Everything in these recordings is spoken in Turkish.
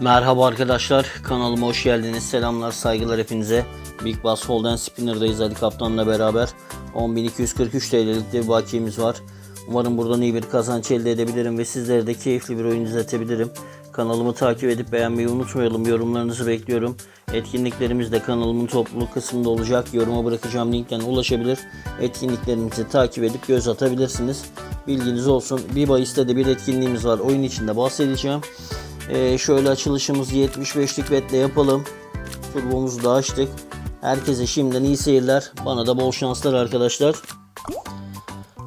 Merhaba arkadaşlar, kanalıma hoş geldiniz. Selamlar, saygılar hepinize. Big Bass Holden Spinner'dayız Ali Kaptan'la beraber. 10.243 TL'lik bir bakiyemiz var. Umarım buradan iyi bir kazanç elde edebilirim ve sizlere de keyifli bir oyun izletebilirim. Kanalımı takip edip beğenmeyi unutmayalım. Yorumlarınızı bekliyorum. Etkinliklerimiz de kanalımın topluluk kısmında olacak. Yoruma bırakacağım linkten ulaşabilir. Etkinliklerimizi takip edip göz atabilirsiniz. Bilginiz olsun. Bir bahiste de bir etkinliğimiz var. Oyun içinde bahsedeceğim. Ee, şöyle açılışımızı 75'lik betle yapalım. Turbomuzu da açtık. Herkese şimdiden iyi seyirler. Bana da bol şanslar arkadaşlar.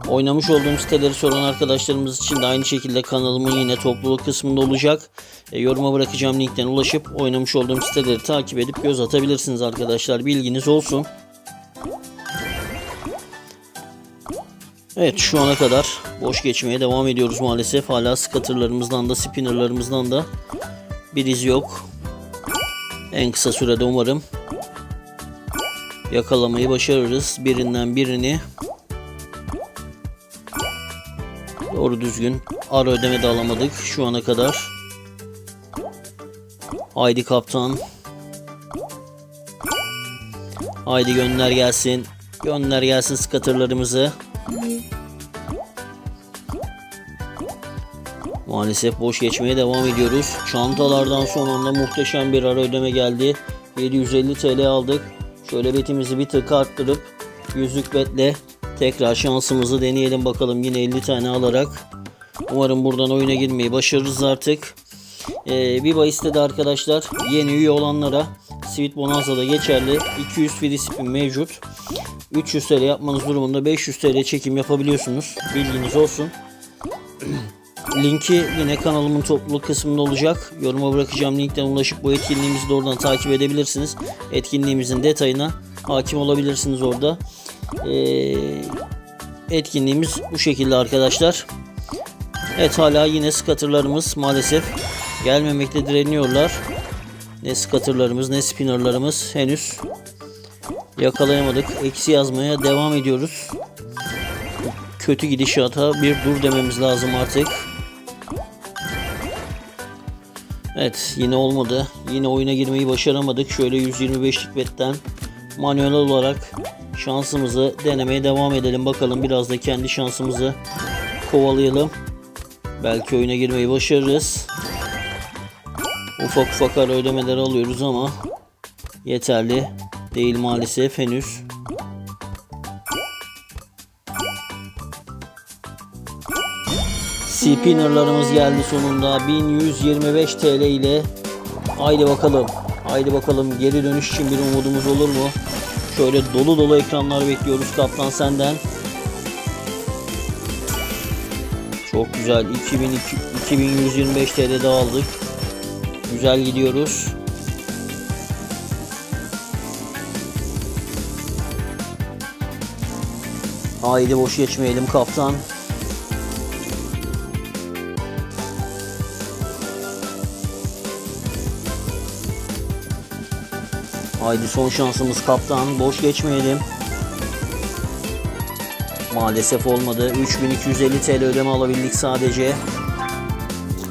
Oynamış olduğum siteleri soran arkadaşlarımız için de aynı şekilde kanalımın yine topluluk kısmında olacak. E, yoruma bırakacağım linkten ulaşıp oynamış olduğum siteleri takip edip göz atabilirsiniz arkadaşlar. Bilginiz olsun. Evet şu ana kadar boş geçmeye devam ediyoruz maalesef. Hala scatterlarımızdan da spinnerlarımızdan da bir iz yok. En kısa sürede umarım yakalamayı başarırız. Birinden birini doğru düzgün ara ödeme de alamadık şu ana kadar. Haydi kaptan. Haydi gönder gelsin. Gönder gelsin scatterlarımızı. Maalesef boş geçmeye devam ediyoruz. Çantalardan son anda muhteşem bir ara ödeme geldi. 750 TL aldık. Şöyle betimizi bir tık arttırıp yüzlük betle tekrar şansımızı deneyelim bakalım yine 50 tane alarak. Umarım buradan oyuna girmeyi başarırız artık. Ee, bir bahiste de arkadaşlar yeni üye olanlara Sweet Bonanza'da geçerli 200 free spin mevcut. 300 TL yapmanız durumunda 500 TL çekim yapabiliyorsunuz. Bilginiz olsun. Linki yine kanalımın topluluk kısmında olacak. Yoruma bırakacağım linkten ulaşıp bu etkinliğimizi de oradan takip edebilirsiniz. Etkinliğimizin detayına hakim olabilirsiniz orada. Ee, etkinliğimiz bu şekilde arkadaşlar. Evet hala yine scatterlarımız maalesef gelmemekte direniyorlar. Ne scatterlarımız ne spinnerlarımız henüz yakalayamadık. Eksi yazmaya devam ediyoruz. Kötü gidişata bir dur dememiz lazım artık. Evet yine olmadı. Yine oyuna girmeyi başaramadık. Şöyle 125'lik betten manuel olarak şansımızı denemeye devam edelim. Bakalım biraz da kendi şansımızı kovalayalım. Belki oyuna girmeyi başarırız. Ufak ufak ara ödemeler alıyoruz ama yeterli değil maalesef henüz. Spinnerlarımız geldi sonunda 1125 TL ile. Haydi bakalım. Haydi bakalım geri dönüş için bir umudumuz olur mu? Şöyle dolu dolu ekranlar bekliyoruz kaptan senden. Çok güzel. 2002, 2125 TL de aldık. Güzel gidiyoruz. Haydi boş geçmeyelim kaptan. Haydi son şansımız kaptan. Boş geçmeyelim. Maalesef olmadı. 3250 TL ödeme alabildik sadece.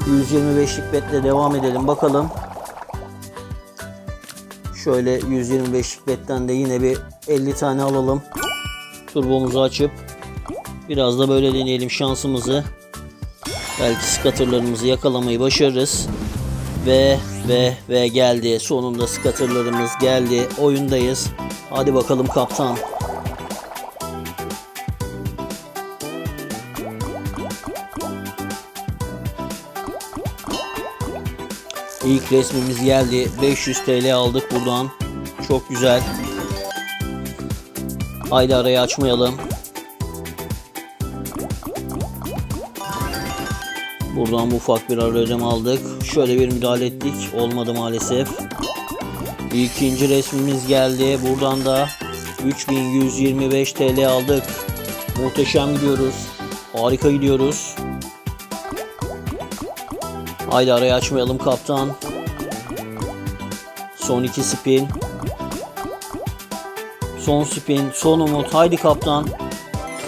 125'lik betle devam edelim bakalım. Şöyle 125'lik betten de yine bir 50 tane alalım. Turbomuzu açıp biraz da böyle deneyelim şansımızı. Belki scatterlarımızı yakalamayı başarırız. Ve ve ve geldi. Sonunda scatterlarımız geldi. Oyundayız. Hadi bakalım kaptan. İlk resmimiz geldi. 500 TL aldık buradan. Çok güzel. Haydi arayı açmayalım. Buradan bu ufak bir ara ödeme aldık. Şöyle bir müdahale ettik. Olmadı maalesef. İkinci resmimiz geldi. Buradan da 3125 TL aldık. Muhteşem gidiyoruz. Harika gidiyoruz. Haydi arayı açmayalım kaptan. Son iki spin. Son spin. Son umut. Haydi kaptan.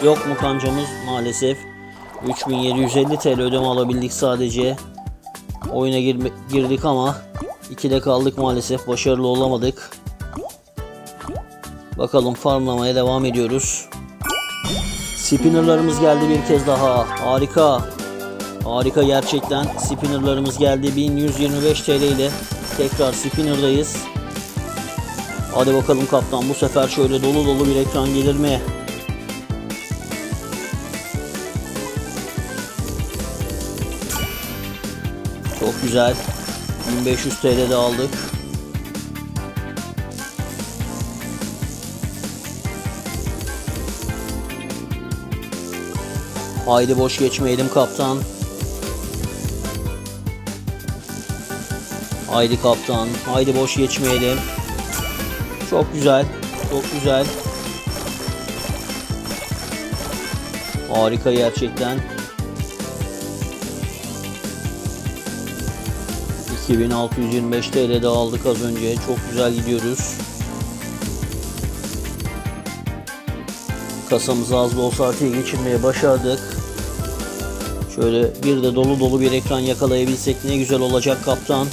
Yok mu kancamız? Maalesef. 3750 TL ödeme alabildik sadece. Oyuna girme- girdik ama 2'de kaldık maalesef. Başarılı olamadık. Bakalım farmlamaya devam ediyoruz. Spinnerlarımız geldi bir kez daha. Harika. Harika gerçekten. Spinnerlarımız geldi. 1125 TL ile tekrar spinner'dayız. Hadi bakalım kaptan bu sefer şöyle dolu dolu bir ekran gelir mi? Çok güzel. 1500 TL'de aldık. Haydi boş geçmeyelim kaptan. Haydi kaptan. Haydi boş geçmeyelim. Çok güzel. Çok güzel. Harika gerçekten. 2625 TL'de aldık az önce. Çok güzel gidiyoruz. Kasamızı az da olsa artıya geçirmeye başardık. Şöyle bir de dolu dolu bir ekran yakalayabilsek ne güzel olacak kaptan.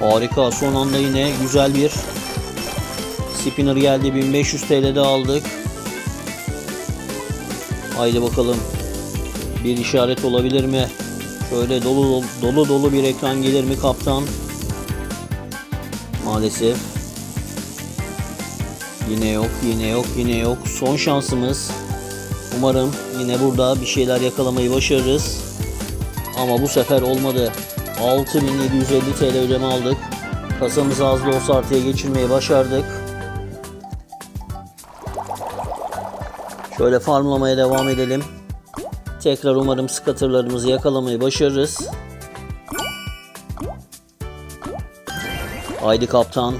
Harika. Son anda yine güzel bir spinner geldi. 1500 TL'de aldık. Haydi bakalım. Bir işaret olabilir mi? Şöyle dolu dolu, dolu bir ekran gelir mi kaptan? Maalesef. Yine yok, yine yok, yine yok. Son şansımız. Umarım yine burada bir şeyler yakalamayı başarırız. Ama bu sefer olmadı. 6750 TL ödeme aldık. Kasamızı az da olsa artıya geçirmeyi başardık. Şöyle farmlamaya devam edelim. Tekrar umarım scatterlarımızı yakalamayı başarırız. Haydi kaptan.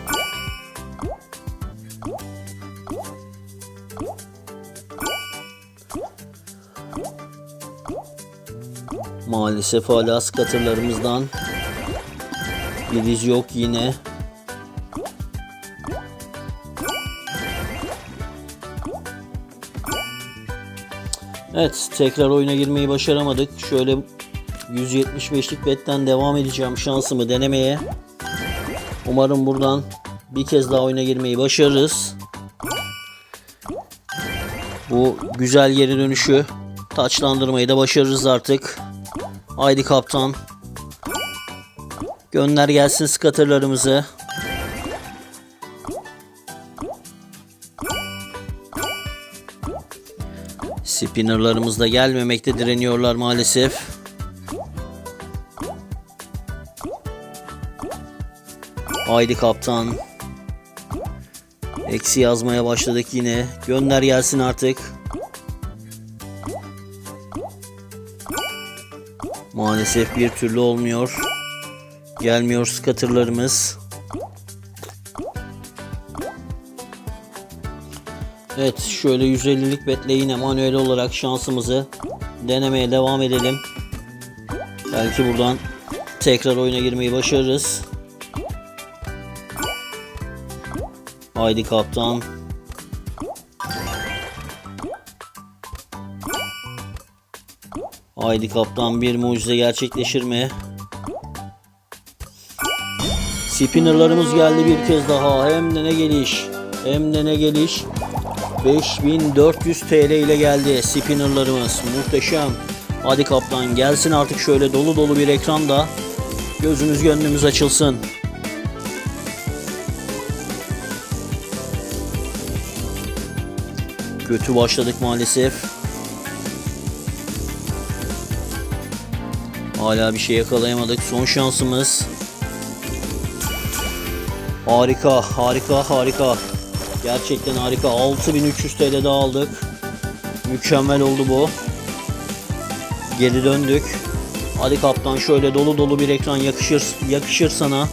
Maalesef hala scatterlarımızdan bir yok yine. Evet tekrar oyuna girmeyi başaramadık. Şöyle 175'lik betten devam edeceğim şansımı denemeye. Umarım buradan bir kez daha oyuna girmeyi başarırız. Bu güzel geri dönüşü taçlandırmayı da başarırız artık. Haydi kaptan. Gönder gelsin scatterlarımızı. Spinnerlarımız da gelmemekte direniyorlar maalesef. Haydi kaptan. Eksi yazmaya başladık yine. Gönder gelsin artık. Maalesef bir türlü olmuyor. Gelmiyor scatterlarımız. Evet şöyle 150'lik betle yine manuel olarak şansımızı denemeye devam edelim. Belki buradan tekrar oyuna girmeyi başarırız. Haydi kaptan. Haydi kaptan bir mucize gerçekleşir mi? Spinnerlarımız geldi bir kez daha. Hem de ne geliş. Hem de ne geliş. 5400 TL ile geldi spinnerlarımız. Muhteşem. Hadi kaptan gelsin artık şöyle dolu dolu bir ekranda. Gözümüz gönlümüz açılsın. Kötü başladık maalesef. Hala bir şey yakalayamadık. Son şansımız. Harika, harika, harika. Gerçekten harika. 6300 TL'de aldık. Mükemmel oldu bu. Geri döndük. Hadi kaptan şöyle dolu dolu bir ekran yakışır yakışır sana.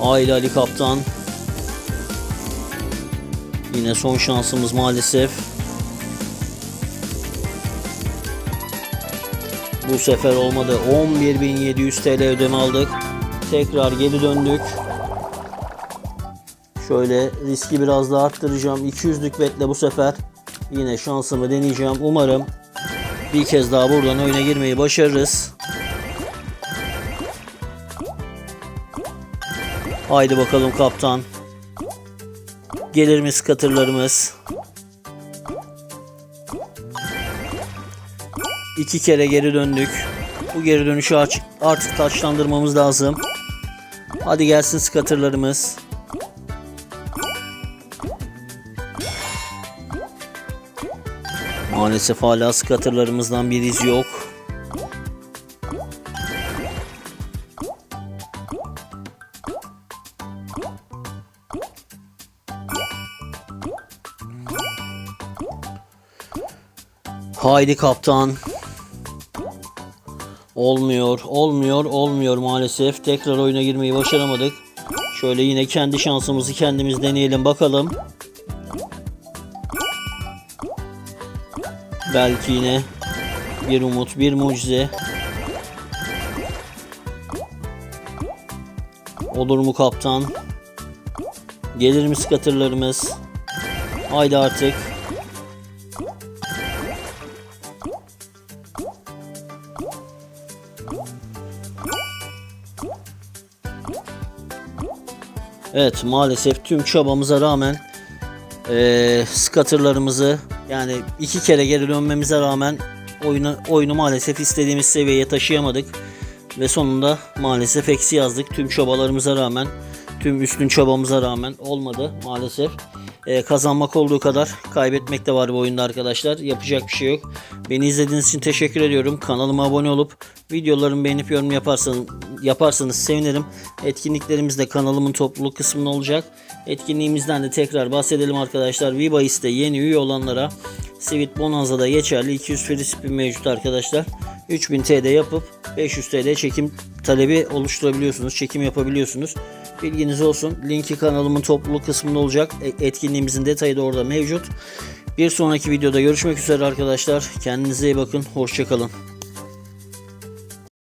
Haydi Ali kaptan. Yine son şansımız maalesef. Bu sefer olmadı. 11.700 TL ödeme aldık. Tekrar geri döndük. Şöyle riski biraz daha arttıracağım. 200'lük betle bu sefer Yine şansımı deneyeceğim. Umarım bir kez daha buradan oyuna girmeyi başarırız. Haydi bakalım kaptan. Gelir mi skatırlarımız? İki kere geri döndük. Bu geri dönüşü artık taçlandırmamız lazım. Hadi gelsin skatırlarımız. Maalesef hala skatırlarımızdan bir iz yok. Haydi kaptan. Olmuyor, olmuyor, olmuyor maalesef. Tekrar oyuna girmeyi başaramadık. Şöyle yine kendi şansımızı kendimiz deneyelim bakalım. Belki yine bir umut, bir mucize. Olur mu kaptan? Gelir mi skatırlarımız? Haydi artık. Evet maalesef tüm çabamıza rağmen eee skatırlarımızı yani iki kere geri dönmemize rağmen oyunu, oyunu maalesef istediğimiz seviyeye taşıyamadık. Ve sonunda maalesef eksi yazdık. Tüm çabalarımıza rağmen, tüm üstün çabamıza rağmen olmadı maalesef. Eee, kazanmak olduğu kadar kaybetmek de var bu oyunda arkadaşlar. Yapacak bir şey yok. Beni izlediğiniz için teşekkür ediyorum. Kanalıma abone olup videolarımı beğenip yorum yaparsanız, yaparsanız sevinirim. Etkinliklerimiz de kanalımın topluluk kısmında olacak. Etkinliğimizden de tekrar bahsedelim arkadaşlar. Vibais'te yeni üye olanlara Sweet Bonanza'da geçerli 200 free spin mevcut arkadaşlar. 3000 TL yapıp 500 TL çekim talebi oluşturabiliyorsunuz. Çekim yapabiliyorsunuz. Bilginiz olsun. Linki kanalımın topluluk kısmında olacak. E- Etkinliğimizin detayı da orada mevcut. Bir sonraki videoda görüşmek üzere arkadaşlar. Kendinize iyi bakın. Hoşçakalın.